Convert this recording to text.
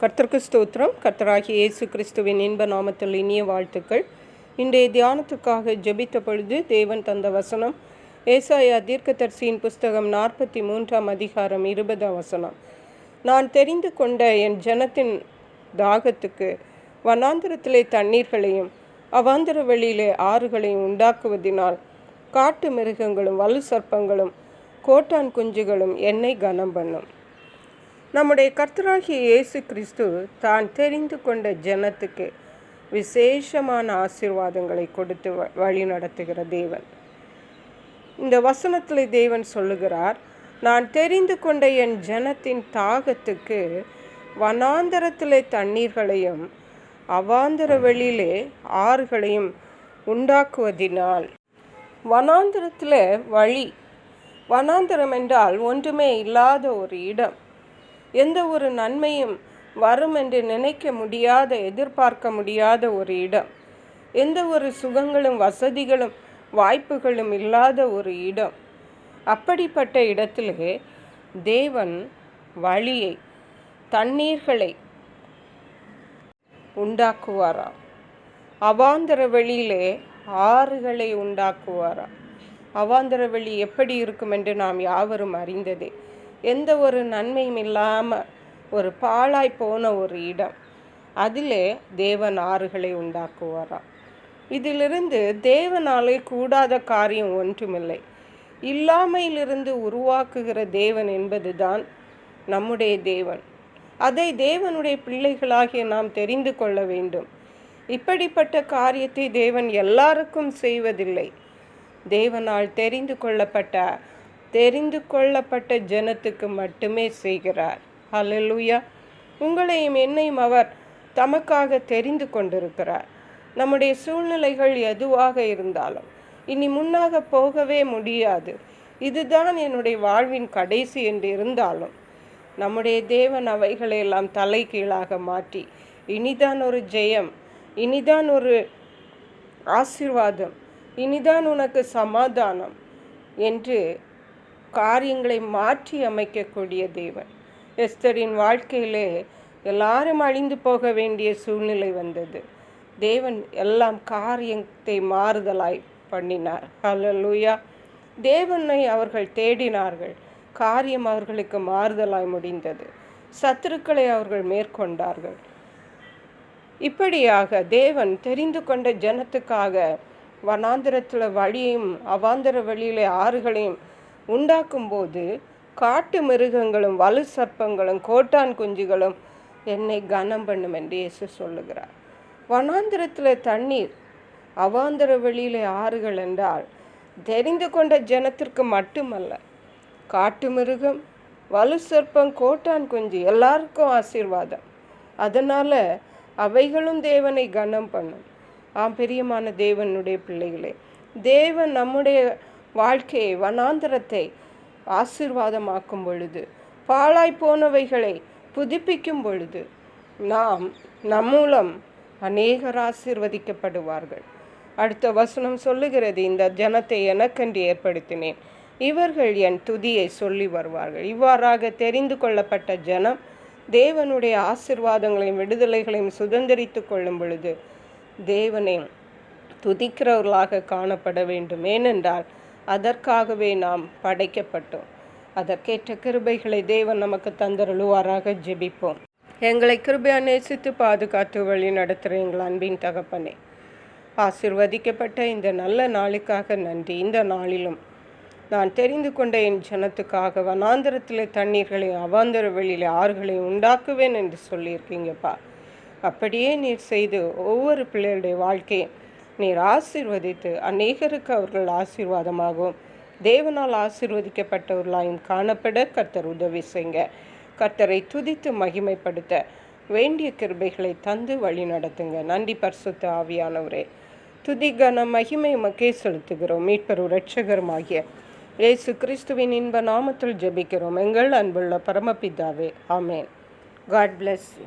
கர்த்தருக்கு ஸ்தோத்திரம். கர்த்தராகிய இயேசு கிறிஸ்துவின் இன்ப நாமத்தில் இனிய வாழ்த்துக்கள். இன்றைய தியானத்துக்காக ஜெபித்த பொழுது தேவன் தந்த வசனம் ஏசாயா தீர்க்கதரிசியின் புஸ்தகம் நாற்பத்தி மூன்றாம் அதிகாரம் இருபதாம் வசனம். நான் தெரிந்து கொண்ட என் ஜனத்தின் தாகத்துக்கு வனாந்திரத்திலே தண்ணீர்களையும் அவாந்திர வெளியிலே ஆறுகளையும் உண்டாக்குவதினால் காட்டு மிருகங்களும் வலு சர்ப்பங்களும் கோட்டான் குஞ்சுகளும் என்னை கனம் பண்ணும் நம்முடைய கர்த்தராகிய இயேசு கிறிஸ்து தான் தெரிந்து கொண்ட ஜனத்துக்கு விசேஷமான ஆசீர்வாதங்களை கொடுத்து வ- வழி நடத்துகிற தேவன். இந்த வசனத்தில் தேவன் சொல்லுகிறார் நான் தெரிந்து கொண்ட என் ஜனத்தின் தாகத்துக்கு வனாந்தரத்திலே தண்ணீர்களையும் அவாந்தர வெளியிலே ஆறுகளையும் உண்டாக்குவதினால். வனாந்தரத்தில் வழி வனாந்தரம் என்றால் ஒன்றுமே இல்லாத ஒரு இடம். எந்த ஒரு நன்மையும் வரும் என்று நினைக்க முடியாத எதிர்பார்க்க முடியாத ஒரு இடம். எந்த ஒரு சுகங்களும் வசதிகளும் வாய்ப்புகளும் இல்லாத ஒரு இடம். அப்படிப்பட்ட இடத்திலே தேவன் வழியை தண்ணீர்களை உண்டாக்குவாராம் அவாந்தர வெளியிலே ஆறுகளை உண்டாக்குவாராம் அவாந்தர வெளி எப்படி இருக்கும் என்று நாம் யாவரும் அறிந்ததே. எந்த ஒரு நன்மையும் இல்லாமல் ஒரு பாழாய் போன ஒரு இடம். அதிலே தேவன் ஆறுகளை உண்டாக்குவாராம். இதிலிருந்து தேவனாலே கூடாத காரியம் ஒன்றுமில்லை. இல்லாமையிலிருந்து உருவாக்குகிற தேவன் என்பதுதான் நம்முடைய தேவன். அதை தேவனுடைய பிள்ளைகளாகிய நாம் தெரிந்து கொள்ள வேண்டும். இப்படிப்பட்ட காரியத்தை தேவன் எல்லாருக்கும் செய்வதில்லை. தேவனால் தெரிந்து கொள்ளப்பட்ட தெரிந்து கொள்ளப்பட்ட ஜனத்துக்கு மட்டுமே செய்கிறார். அலலுயா உங்களையும் என்னையும் அவர் தமக்காக தெரிந்து கொண்டிருக்கிறார். நம்முடைய சூழ்நிலைகள் எதுவாக இருந்தாலும் இனி முன்னாக போகவே முடியாது. இதுதான் என்னுடைய வாழ்வின் கடைசி என்று இருந்தாலும் நம்முடைய தேவன் அவைகளை எல்லாம் தலைகீழாக மாற்றி இனிதான் ஒரு ஜெயம் இனிதான் ஒரு ஆசீர்வாதம் இனிதான் உனக்கு சமாதானம் என்று காரியங்களை மாற்றி அமைக்கக்கூடிய தேவன். எஸ்தரின் வாழ்க்கையிலே எல்லாரும் அழிந்து போக வேண்டிய சூழ்நிலை வந்தது. தேவன் எல்லாம் காரியத்தை மாறுதலாய் பண்ணினார். ஹலலூயா தேவனை அவர்கள் தேடினார்கள். காரியம் அவர்களுக்கு மாறுதலாய் முடிந்தது. சத்துருக்களை அவர்கள் மேற்கொண்டார்கள். இப்படியாக தேவன் தெரிந்து கொண்ட ஜனத்துக்காக வனாந்திரத்தில் வழியும் அவாந்தர வழியிலே ஆறுகளையும் உண்டாக்கும்போது காட்டு மிருகங்களும் வலு சர்ப்பங்களும் கோட்டான் குஞ்சுகளும் என்னை கனம் பண்ணும் என்று இயேசு சொல்லுகிறார். வனாந்திரத்தில் தண்ணீர் அவாந்திர வெளியில் ஆறுகள் என்றால் தெரிந்து கொண்ட ஜனத்திற்கு மட்டுமல்ல காட்டு மிருகம் வலு சர்ப்பம் கோட்டான் குஞ்சு எல்லாருக்கும் ஆசீர்வாதம். அதனால் அவைகளும் தேவனை கனம் பண்ணும். ஆம் பிரியமான தேவனுடைய பிள்ளைகளே தேவன் நம்முடைய வாழ்க்கையை வனாந்தரத்தை ஆசிர்வாதமாக்கும் பொழுது பாழாய் போனவைகளை புதுப்பிக்கும் பொழுது நாம் நம் மூலம் அநேகர் ஆசிர்வதிக்கப்படுவார்கள். அடுத்த வசனம் சொல்லுகிறது இந்த ஜனத்தை எனக்கென்று ஏற்படுத்தினேன். இவர்கள் என் துதியை சொல்லி வருவார்கள். இவ்வாறாக தெரிந்து கொள்ளப்பட்ட ஜனம் தேவனுடைய ஆசிர்வாதங்களையும் விடுதலைகளையும் சுதந்திரித்து கொள்ளும் பொழுது தேவனை துதிக்கிறவர்களாக காணப்பட வேண்டும். ஏனென்றால் அதற்காகவே நாம் படைக்கப்பட்டோம். அதற்கேற்ற கிருபைகளை தேவன் நமக்கு தந்தருளுவாராக ஜெபிப்போம். எங்களை கிருபையா நேசித்து பாதுகாத்து வழி நடத்துகிற எங்கள் அன்பின் தகப்பனே ஆசிர்வதிக்கப்பட்ட இந்த நல்ல நாளுக்காக நன்றி. இந்த நாளிலும் நான் தெரிந்து கொண்ட என் ஜனத்துக்காக வனாந்தரத்திலே தண்ணீர்களை அவாந்தர வெளியிலே ஆறுகளை உண்டாக்குவேன் என்று சொல்லியிருக்கீங்கப்பா. அப்படியே நீர் செய்து ஒவ்வொரு பிள்ளையுடைய வாழ்க்கையை நீர் ஆசிர்வதித்து அநேகருக்கு அவர்கள் ஆசீர்வாதமாகவும் தேவனால் ஆசிர்வதிக்கப்பட்டவர்களாயும் காணப்பட கர்த்தர் உதவி செய்ங்க. கர்த்தரை துதித்து மகிமைப்படுத்த வேண்டிய கிருபைகளை தந்து வழி நடத்துங்க. நன்றி பரிசுத்த ஆவியானவரே. துதி கன மகிமை மக்கே செலுத்துகிறோம். மீட்பரும் இரட்சகருமாகிய இயேசு கிறிஸ்துவின் இன்ப நாமத்தில் ஜெபிக்கிறோம். எங்கள் அன்புள்ள பரமபிதாவே ஆமேன். God bless you